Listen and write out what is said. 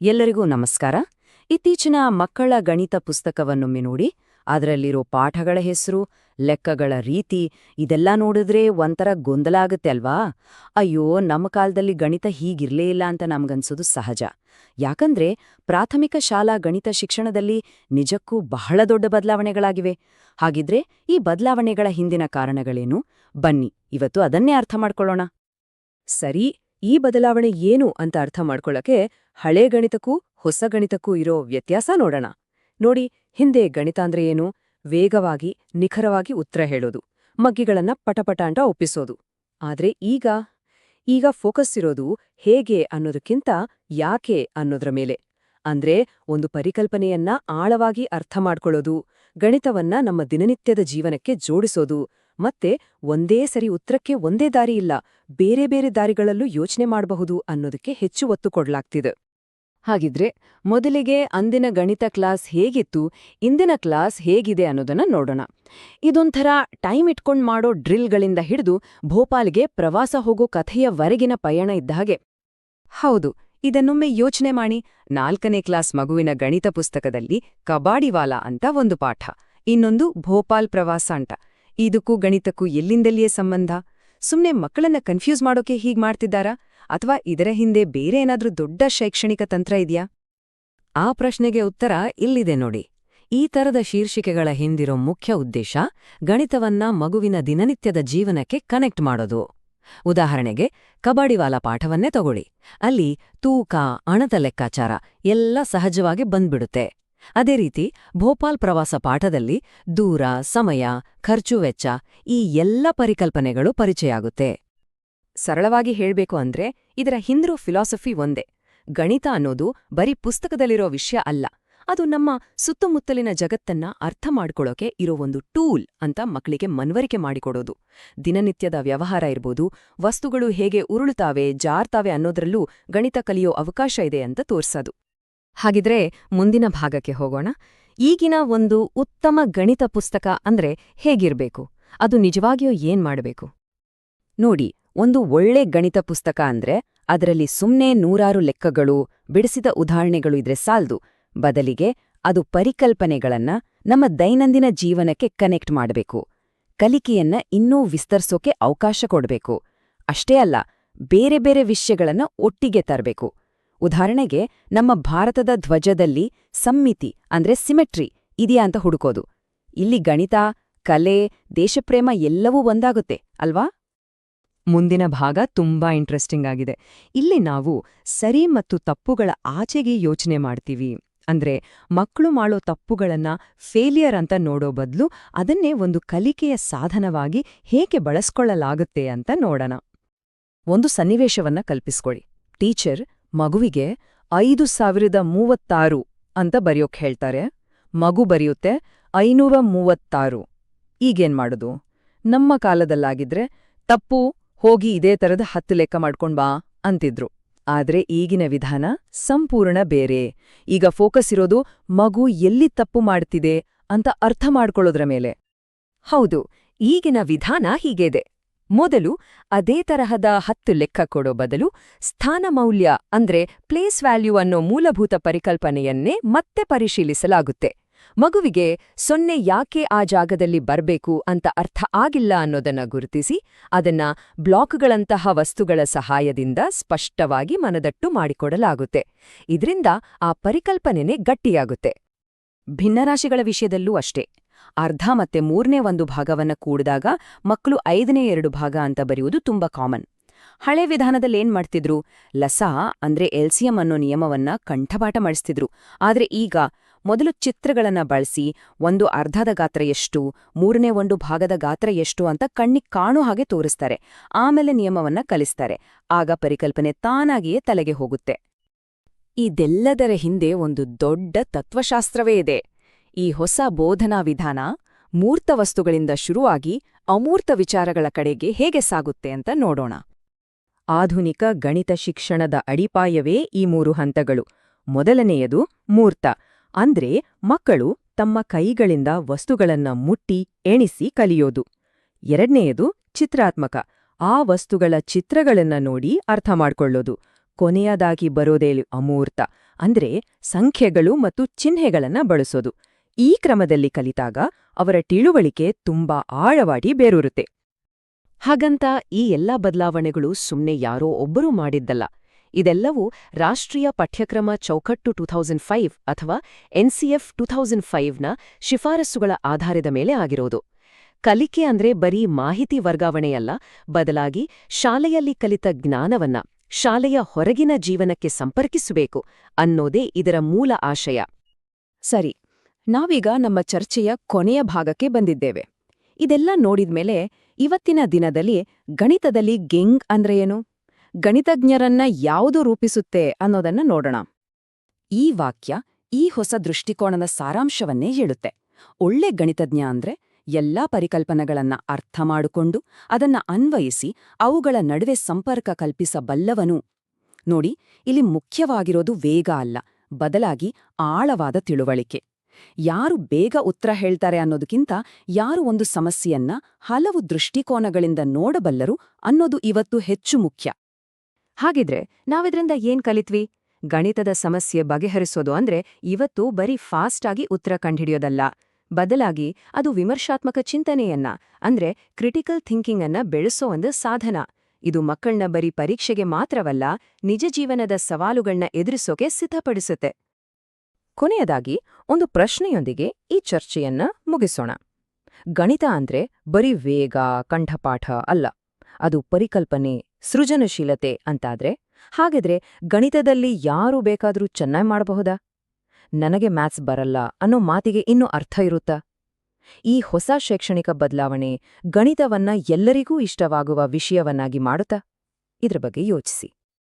ಎಲ್ಲರಿಗೂ ನಮಸ್ಕಾರ. ಇತ್ತೀಚಿನ ಮಕ್ಕಳ ಗಣಿತ ಪುಸ್ತಕವನ್ನೊಮ್ಮೆ ನೋಡಿ, ಅದರಲ್ಲಿರೋ ಪಾಠಗಳ ಹೆಸರು, ಲೆಕ್ಕಗಳ ರೀತಿ, ಇದೆಲ್ಲ ನೋಡಿದ್ರೆ ಒಂಥರ ಗೊಂದಲ ಆಗುತ್ತೆ ಅಲ್ವಾ? ಅಯ್ಯೋ, ನಮ್ಮ ಕಾಲದಲ್ಲಿ ಗಣಿತ ಹೀಗಿರ್ಲೇ ಇಲ್ಲ ಅಂತ ನಮಗನ್ಸೋದು ಸಹಜ. ಯಾಕಂದ್ರೆ ಪ್ರಾಥಮಿಕ ಶಾಲಾ ಗಣಿತ ಶಿಕ್ಷಣದಲ್ಲಿ ನಿಜಕ್ಕೂ ಬಹಳ ದೊಡ್ಡ ಬದಲಾವಣೆಗಳಾಗಿವೆ. ಹಾಗಿದ್ರೆ ಈ ಬದಲಾವಣೆಗಳ ಹಿಂದಿನ ಕಾರಣಗಳೇನು? ಬನ್ನಿ, ಇವತ್ತು ಅದನ್ನೇ ಅರ್ಥ ಮಾಡ್ಕೊಳ್ಳೋಣ. ಸರಿ ಈ ಬದಲಾವಣೆ ಏನು ಅಂತ ಅರ್ಥ ಮಾಡ್ಕೊಳ್ಳಕ್ಕೆ ಹಳೆ ಗಣಿತಕ್ಕೂ ಹೊಸ ಗಣಿತಕ್ಕೂ ಇರೋ ವ್ಯತ್ಯಾಸ ನೋಡೋಣ. ನೋಡಿ, ಹಿಂದೆ ಗಣಿತ ಅಂದ್ರೆ ಏನು? ವೇಗವಾಗಿ, ನಿಖರವಾಗಿ ಉತ್ತರ ಹೇಳೋದು, ಮಗ್ಗಿಗಳನ್ನ ಪಟಪಟ ಅಂತ ಒಪ್ಪಿಸೋದು. ಆದ್ರೆ ಈಗ ಈಗ ಫೋಕಸ್ ಇರೋದು ಹೇಗೆ ಅನ್ನೋದಕ್ಕಿಂತ ಯಾಕೆ ಅನ್ನೋದ್ರ ಮೇಲೆ. ಅಂದ್ರೆ ಒಂದು ಪರಿಕಲ್ಪನೆಯನ್ನ ಆಳವಾಗಿ ಅರ್ಥ ಮಾಡ್ಕೊಳ್ಳೋದು, ಗಣಿತವನ್ನ ನಮ್ಮ ದಿನನಿತ್ಯದ ಜೀವನಕ್ಕೆ ಜೋಡಿಸೋದು ಮತ್ತೆ ಒಂದೇ ಸರಿ ಉತ್ತರಕ್ಕೆ ಒಂದೇ ದಾರಿ ಇಲ್ಲ, ಬೇರೆ ಬೇರೆ ದಾರಿಗಳಲ್ಲೂ ಯೋಚನೆ ಮಾಡಬಹುದು ಅನ್ನೋದಕ್ಕೆ ಹೆಚ್ಚು ಒತ್ತು ಕೊಡಲಾಗ್ತಿದೆ. ಹಾಗಿದ್ರೆ ಮೊದಲಿಗೆ ಅಂದಿನ ಗಣಿತ ಕ್ಲಾಸ್ ಹೇಗಿತ್ತು, ಇಂದಿನ ಕ್ಲಾಸ್ ಹೇಗಿದೆ ಅನ್ನೋದನ್ನ ನೋಡೋಣ. ಇದೊಂಥರ ಟೈಮ್ ಇಟ್ಕೊಂಡು ಮಾಡೋ ಡ್ರಿಲ್ಗಳಿಂದ ಹಿಡಿದು ಭೋಪಾಲ್ಗೆ ಪ್ರವಾಸ ಹೋಗೋ ಕಥೆಯವರೆಗಿನ ಪಯಣ ಇದ್ದ ಹಾಗೆ. ಹೌದು, ಇದನ್ನೊಮ್ಮೆ ಯೋಚನೆ ಮಾಡಿ, ನಾಲ್ಕನೇ ಕ್ಲಾಸ್ ಮಗುವಿನ ಗಣಿತ ಪುಸ್ತಕದಲ್ಲಿ ಕಬಾಡಿವಾಲಾ ಅಂತ ಒಂದು ಪಾಠ, ಇನ್ನೊಂದು ಭೋಪಾಲ್ ಪ್ರವಾಸ ಅಂತ. ಇದಕ್ಕೂ ಗಣಿತಕ್ಕೂ ಎಲ್ಲಿಂದಲ್ಲಿಯೇ ಸಂಬಂಧ? ಸುಮ್ಮನೆ ಮಕ್ಕಳನ್ನ ಕನ್ಫ್ಯೂಸ್ ಮಾಡೋಕೆ ಹೀಗ್ ಮಾಡ್ತಿದ್ದಾರಾ? ಅಥವಾ ಇದರ ಹಿಂದೆ ಬೇರೆ ಏನಾದರೂ ದೊಡ್ಡ ಶೈಕ್ಷಣಿಕ ತಂತ್ರ ಇದೆಯಾ? ಆ ಪ್ರಶ್ನೆಗೆ ಉತ್ತರ ಇಲ್ಲಿದೆ ನೋಡಿ. ಈ ತರದ ಶೀರ್ಷಿಕೆಗಳ ಹಿಂದಿರೋ ಮುಖ್ಯ ಉದ್ದೇಶ ಗಣಿತವನ್ನ ಮಗುವಿನ ದಿನನಿತ್ಯದ ಜೀವನಕ್ಕೆ ಕನೆಕ್ಟ್ ಮಾಡೋದು. ಉದಾಹರಣೆಗೆ ಕಬಾಡಿವಾಲ ಪಾಠವನ್ನೇ ತಗೊಳ್ಳಿ. ಅಲ್ಲಿ ತೂಕ ಅಣತ ಲೆಕ್ಕಾಚಾರ ಎಲ್ಲ ಸಹಜವಾಗಿ ಬಂದ್ಬಿಡುತ್ತೆ. ಅದೇ ರೀತಿ ಭೋಪಾಲ್ ಪ್ರವಾಸ ಪಾಠದಲ್ಲಿ ದೂರ, ಸಮಯ, ಖರ್ಚು ವೆಚ್ಚ ಈ ಎಲ್ಲ ಪರಿಕಲ್ಪನೆಗಳು ಪರಿಚಯ ಆಗುತ್ತೆ ಸರಳವಾಗಿ ಹೇಳಬೇಕು ಅಂದ್ರೆ ಇದರ ಹಿಂದಿರೋ ಫಿಲಾಸಫಿ ಒಂದೇ. ಗಣಿತ ಅನ್ನೋದು ಬರೀ ಪುಸ್ತಕದಲ್ಲಿರೋ ವಿಷಯ ಅಲ್ಲ. ಅದು ನಮ್ಮ ಸುತ್ತಮುತ್ತಲಿನ ಜಗತ್ತನ್ನ ಅರ್ಥ ಮಾಡ್ಕೊಳ್ಳೋಕೆ ಇರೋ ಒಂದು ಟೂಲ್ ಅಂತ ಮಕ್ಕಳಿಗೆ ಮನ್ವರಿಕೆ ಮಾಡಿಕೊಡೋದು. ದಿನನಿತ್ಯದ ವ್ಯವಹಾರ ಇರ್ಬೋದು, ವಸ್ತುಗಳು ಹೇಗೆ ಉರುಳುತ್ತಾವೆ ಜಾರ್ತಾವೆ ಅನ್ನೋದ್ರಲ್ಲೂ ಗಣಿತ ಕಲಿಯೋ ಅವಕಾಶ ಇದೆ ಅಂತ ತೋರ್ಸೋದು. ಹಾಗಿದ್ರೆ ಮುಂದಿನ ಭಾಗಕ್ಕೆ ಹೋಗೋಣ. ಈಗಿನ ಒಂದು ಉತ್ತಮ ಗಣಿತ ಪುಸ್ತಕ ಅಂದ್ರೆ ಹೇಗಿರ್ಬೇಕು? ಅದು ನಿಜವಾಗಿಯೂ ಏನ್ ಮಾಡಬೇಕು? ನೋಡಿ, ಒಂದು ಒಳ್ಳೆ ಗಣಿತ ಪುಸ್ತಕ ಅಂದ್ರೆ ಅದರಲ್ಲಿ ಸುಮ್ನೆ ನೂರಾರು ಲೆಕ್ಕಗಳು, ಬಿಡಿಸಿದ ಉದಾಹರಣೆಗಳು ಇದ್ರೆ ಸಾಲ್ದು. ಬದಲಿಗೆ ಅದು ಪರಿಕಲ್ಪನೆಗಳನ್ನ ನಮ್ಮ ದೈನಂದಿನ ಜೀವನಕ್ಕೆ ಕನೆಕ್ಟ್ ಮಾಡಬೇಕು. ಕಲಿಕೆಯನ್ನ ಇನ್ನೂ ವಿಸ್ತರಿಸೋಕೆ ಅವಕಾಶ ಕೊಡಬೇಕು. ಅಷ್ಟೇ ಅಲ್ಲ, ಬೇರೆ ಬೇರೆ ವಿಷಯಗಳನ್ನ ಒಟ್ಟಿಗೆ ತರಬೇಕು. ಉದಾಹರಣೆಗೆ, ನಮ್ಮ ಭಾರತದ ಧ್ವಜದಲ್ಲಿ ಸಮ್ಮಿತಿ, ಅಂದ್ರೆ ಸಿಮೆಟ್ರಿ, ಇದೆಯಾ ಅಂತ ಹುಡುಕೋದು. ಇಲ್ಲಿ ಗಣಿತ, ಕಲೆ, ದೇಶಪ್ರೇಮ ಎಲ್ಲವೂ ಒಂದಾಗುತ್ತೆ, ಅಲ್ವಾ? ಮುಂದಿನ ಭಾಗ ತುಂಬಾ ಇಂಟ್ರೆಸ್ಟಿಂಗ್ ಆಗಿದೆ. ಇಲ್ಲಿ ನಾವು ಸರಿ ಮತ್ತು ತಪ್ಪುಗಳ ಆಚೆಗೆ ಯೋಚನೆ ಮಾಡ್ತೀವಿ. ಅಂದ್ರೆ ಮಕ್ಕಳು ಮಾಡೋ ತಪ್ಪುಗಳನ್ನ ಫೇಲಿಯರ್ ಅಂತ ನೋಡೋ ಬದಲು ಅದನ್ನೇ ಒಂದು ಕಲಿಕೆಯ ಸಾಧನವಾಗಿ ಹೇಗೆ ಬಳಸ್ಕೊಳ್ಳಲಾಗುತ್ತೆ ಅಂತ ನೋಡೋಣ. ಒಂದು ಸನ್ನಿವೇಶವನ್ನ ಕಲ್ಪಿಸ್ಕೊಳ್ಳಿ. ಟೀಚರ್ ಮಗುವಿಗೆ ಐದು ಸಾವಿರದ ಮೂವತ್ತಾರು ಅಂತ ಬರೆಯೋಕ್ ಹೇಳ್ತಾರೆ. ಮಗು ಬರೆಯುತ್ತೆ ಐನೂರ ಮೂವತ್ತಾರು. ಈಗೇನ್ ಮಾಡೋದು? ನಮ್ಮ ಕಾಲದಲ್ಲಾಗಿದ್ರೆ ತಪ್ಪು, ಹೋಗಿ ಇದೇ ತರದ ಹತ್ತು ಲೆಕ್ಕ ಮಾಡ್ಕೊಂಡ್ಬಾ ಅಂತಿದ್ರು. ಆದ್ರೆ ಈಗಿನ ವಿಧಾನ ಸಂಪೂರ್ಣ ಬೇರೆ. ಈಗ ಫೋಕಸ್ ಇರೋದು ಮಗು ಎಲ್ಲಿ ತಪ್ಪು ಮಾಡ್ತಿದೆ ಅಂತ ಅರ್ಥ ಮಾಡ್ಕೊಳ್ಳೋದ್ರ ಮೇಲೆ. ಹೌದು, ಈಗಿನ ವಿಧಾನ ಹೀಗಿದೆ. ಮೊದಲು ಅದೇ ತರಹದ ಹತ್ತು ಲೆಕ್ಕ ಕೊಡೋ ಬದಲು ಸ್ಥಾನಮೌಲ್ಯ ಅಂದ್ರೆ ಪ್ಲೇಸ್ ವ್ಯಾಲ್ಯೂ ಅನ್ನೋ ಮೂಲಭೂತ ಪರಿಕಲ್ಪನೆಯನ್ನೇ ಮತ್ತೆ ಪರಿಶೀಲಿಸಲಾಗುತ್ತೆ. ಮಗುವಿಗೆ ಸೊನ್ನೆ ಯಾಕೆ ಆ ಜಾಗದಲ್ಲಿ ಬರಬೇಕು ಅಂತ ಅರ್ಥ ಆಗಿಲ್ಲ ಅನ್ನೋದನ್ನ ಗುರುತಿಸಿ ಅದನ್ನ ಬ್ಲಾಕ್ಗಳಂತಹ ವಸ್ತುಗಳ ಸಹಾಯದಿಂದ ಸ್ಪಷ್ಟವಾಗಿ ಮನದಟ್ಟು ಮಾಡಿಕೊಡಲಾಗುತ್ತೆ. ಇದರಿಂದ ಆ ಪರಿಕಲ್ಪನೆನೇ ಗಟ್ಟಿಯಾಗುತ್ತೆ. ಭಿನ್ನರಾಶಿಗಳ ವಿಷಯದಲ್ಲೂ ಅಷ್ಟೇ. ಅರ್ಧ ಮತ್ತೆ ಮೂರನೇ ಒಂದು ಭಾಗವನ್ನ ಕೂಡಿದಾಗ ಮಕ್ಕಳು ಐದನೇ ಎರಡು ಭಾಗ ಅಂತ ಬರೆಯುವುದು ತುಂಬಾ ಕಾಮನ್ ಹಳೆ ವಿಧಾನದಲ್ಲೇನ್ ಮಾಡ್ತಿದ್ರು? ಲಸಾ ಅಂದ್ರೆ ಎಲ್ಸಿಯಂ ಅನ್ನೋ ನಿಯಮವನ್ನ ಕಂಠಪಾಠ ಮಾಡಿಸ್ತಿದ್ರು. ಆದ್ರೆ ಈಗ ಮೊದಲು ಚಿತ್ರಗಳನ್ನ ಬಳಸಿ ಒಂದು ಅರ್ಧದ ಗಾತ್ರ ಎಷ್ಟು, ಮೂರನೇ ಒಂದು ಭಾಗದ ಗಾತ್ರ ಎಷ್ಟು ಅಂತ ಕಣ್ಣಿಗೆ ಕಾಣೋ ಹಾಗೆ ತೋರಿಸ್ತಾರೆ. ಆಮೇಲೆ ನಿಯಮವನ್ನ ಕಲಿಸ್ತಾರೆ. ಆಗ ಪರಿಕಲ್ಪನೆ ತಾನಾಗಿಯೇ ತಲೆಗೆ ಹೋಗುತ್ತೆ. ಇದೆಲ್ಲದರ ಹಿಂದೆ ಒಂದು ದೊಡ್ಡ ತತ್ವಶಾಸ್ತ್ರವೇ ಇದೆ. ಈ ಹೊಸ ಬೋಧನಾ ವಿಧಾನ ಮೂರ್ತ ವಸ್ತುಗಳಿಂದ ಶುರುವಾಗಿ ಅಮೂರ್ತ ವಿಚಾರಗಳ ಕಡೆಗೆ ಹೇಗೆ ಸಾಗುತ್ತೆ ಅಂತ ನೋಡೋಣ. ಆಧುನಿಕ ಗಣಿತ ಶಿಕ್ಷಣದ ಅಡಿಪಾಯವೇ ಈ ಮೂರು ಹಂತಗಳು. ಮೊದಲನೆಯದು ಮೂರ್ತ. ಅಂದ್ರೆ ಮಕ್ಕಳು ತಮ್ಮ ಕೈಗಳಿಂದ ವಸ್ತುಗಳನ್ನ ಮುಟ್ಟಿ, ಎಣಿಸಿ ಕಲಿಯೋದು. ಎರಡನೆಯದು ಚಿತ್ರಾತ್ಮಕ. ಆ ವಸ್ತುಗಳ ಚಿತ್ರಗಳನ್ನ ನೋಡಿ ಅರ್ಥ ಮಾಡ್ಕೊಳ್ಳೋದು. ಕೊನೆಯದಾಗಿ ಬರೋದೇ ಅಮೂರ್ತ. ಅಂದ್ರೆ ಸಂಖ್ಯೆಗಳು ಮತ್ತು ಚಿಹ್ನೆಗಳನ್ನ ಬಳಸೋದು. ಈ ಕ್ರಮದಲ್ಲಿ ಕಲಿತಾಗ ಅವರ ತಿಳುವಳಿಕೆ ತುಂಬಾ ಆಳವಾಗಿ ಬೇರೂರುತ್ತೆ. ಹಾಗಂತ ಈ ಎಲ್ಲಾ ಬದಲಾವಣೆಗಳು ಸುಮ್ನೆ ಯಾರೋ ಒಬ್ಬರೂ ಮಾಡಿದ್ದಲ್ಲ. ಇದೆಲ್ಲವೂ ರಾಷ್ಟ್ರೀಯ ಪಠ್ಯಕ್ರಮ ಚೌಕಟ್ಟು ಟೂ ಥೌಸಂಡ್ ಫೈವ್ ಅಥವಾ ಎನ್ಸಿಎಫ್ ಟೂ ಥೌಸಂಡ್ ಫೈವ್ನ ಶಿಫಾರಸುಗಳ ಆಧಾರದ ಮೇಲೆ ಆಗಿರೋದು. ಕಲಿಕೆ ಅಂದ್ರೆ ಬರೀ ಮಾಹಿತಿ ವರ್ಗಾವಣೆಯಲ್ಲ, ಬದಲಾಗಿ ಶಾಲೆಯಲ್ಲಿ ಕಲಿತ ಜ್ಞಾನವನ್ನ, ಶಾಲೆಯ ಹೊರಗಿನ ಜೀವನಕ್ಕೆ ಸಂಪರ್ಕಿಸಬೇಕು ಅನ್ನೋದೇ ಇದರ ಮೂಲ ಆಶಯ. ಸರಿ ನಾವೀಗ ನಮ್ಮ ಚರ್ಚೆಯ ಕೊನೆಯ ಭಾಗಕ್ಕೆ ಬಂದಿದ್ದೇವೆ. ಇದೆಲ್ಲ ನೋಡಿದ್ಮೇಲೆ ಇವತ್ತಿನ ದಿನದಲ್ಲಿ ಗಣಿತದಲ್ಲಿ ಗೆಂಗ್ ಅಂದ್ರೆ ಏನು? ಗಣಿತಜ್ಞರನ್ನ ಯಾವುದು ರೂಪಿಸುತ್ತೆ ಅನ್ನೋದನ್ನ ನೋಡೋಣ. ಈ ವಾಕ್ಯ ಈ ಹೊಸ ದೃಷ್ಟಿಕೋನದ ಸಾರಾಂಶವನ್ನೇ ಹೇಳುತ್ತೆ. ಒಳ್ಳೆ ಗಣಿತಜ್ಞ ಅಂದ್ರೆ ಎಲ್ಲಾ ಪರಿಕಲ್ಪನೆಗಳನ್ನ ಅರ್ಥ ಮಾಡಿಕೊಂಡು ಅದನ್ನ ಅನ್ವಯಿಸಿ ಅವುಗಳ ನಡುವೆ ಸಂಪರ್ಕ ಕಲ್ಪಿಸಬಲ್ಲವನು. ನೋಡಿ, ಇಲ್ಲಿ ಮುಖ್ಯವಾಗಿರೋದು ವೇಗ ಅಲ್ಲ, ಬದಲಾಗಿ ಆಳವಾದ ತಿಳುವಳಿಕೆ. ಯಾರು ಬೇಗ ಉತ್ತರ ಹೇಳ್ತಾರೆ ಅನ್ನೋದಕ್ಕಿಂತ ಯಾರು ಒಂದು ಸಮಸ್ಯೆಯನ್ನ ಹಲವು ದೃಷ್ಟಿಕೋನಗಳಿಂದ ನೋಡಬಲ್ಲರು ಅನ್ನೋದು ಇವತ್ತು ಹೆಚ್ಚು ಮುಖ್ಯ. ಹಾಗಿದ್ರೆ ನಾವಿದ್ರಿಂದ ಏನ್ ಕಲಿತ್ವಿ? ಗಣಿತದ ಸಮಸ್ಯೆ ಬಗೆಹರಿಸೋದು ಅಂದ್ರೆ ಇವತ್ತು ಬರೀ ಫಾಸ್ಟ್ ಆಗಿ ಉತ್ತರ ಕಂಡುಹಿಡಿಯೋದಲ್ಲ. ಬದಲಾಗಿ ಅದು ವಿಮರ್ಶಾತ್ಮಕ ಚಿಂತನೆಯನ್ನ, ಅಂದ್ರೆ ಕ್ರಿಟಿಕಲ್ ಥಿಂಕಿಂಗ್ ಅನ್ನ ಬೆಳೆಸೋ ಒಂದು ಸಾಧನ. ಇದು ಮಕ್ಕಳನ್ನ ಬರೀ ಪರೀಕ್ಷೆಗೆ ಮಾತ್ರವಲ್ಲ, ನಿಜ ಜೀವನದ ಸವಾಲುಗಳನ್ನ ಎದುರಿಸೋಕೆ ಸಿದ್ಧಪಡಿಸುತ್ತೆ. ಕೊನೆಯದಾಗಿ ಒಂದು ಪ್ರಶ್ನೆಯೊಂದಿಗೆ ಈ ಚರ್ಚೆಯನ್ನ ಮುಗಿಸೋಣ. ಗಣಿತ ಅಂದ್ರೆ ಬರೀ ವೇಗ, ಕಂಠಪಾಠ ಅಲ್ಲ. ಅದು ಪರಿಕಲ್ಪನೆ, ಸೃಜನಶೀಲತೆ ಅಂತಾದ್ರೆ ಹಾಗಿದ್ರೆ ಗಣಿತದಲ್ಲಿ ಯಾರು ಬೇಕಾದರೂ ಚೆನ್ನಾಗಿ ಮಾಡಬಹುದಾ? ನನಗೆ ಮ್ಯಾಥ್ಸ್ ಬರಲ್ಲ ಅನ್ನೋ ಮಾತಿಗೆ ಇನ್ನೂ ಅರ್ಥ ಇರುತ್ತಾ? ಈ ಹೊಸ ಶೈಕ್ಷಣಿಕ ಬದಲಾವಣೆ ಗಣಿತವನ್ನ ಎಲ್ಲರಿಗೂ ಇಷ್ಟವಾಗುವ ವಿಷಯವನ್ನಾಗಿ ಮಾಡುತ್ತಾ? ಇದ್ರ ಬಗ್ಗೆ ಯೋಚಿಸಿ.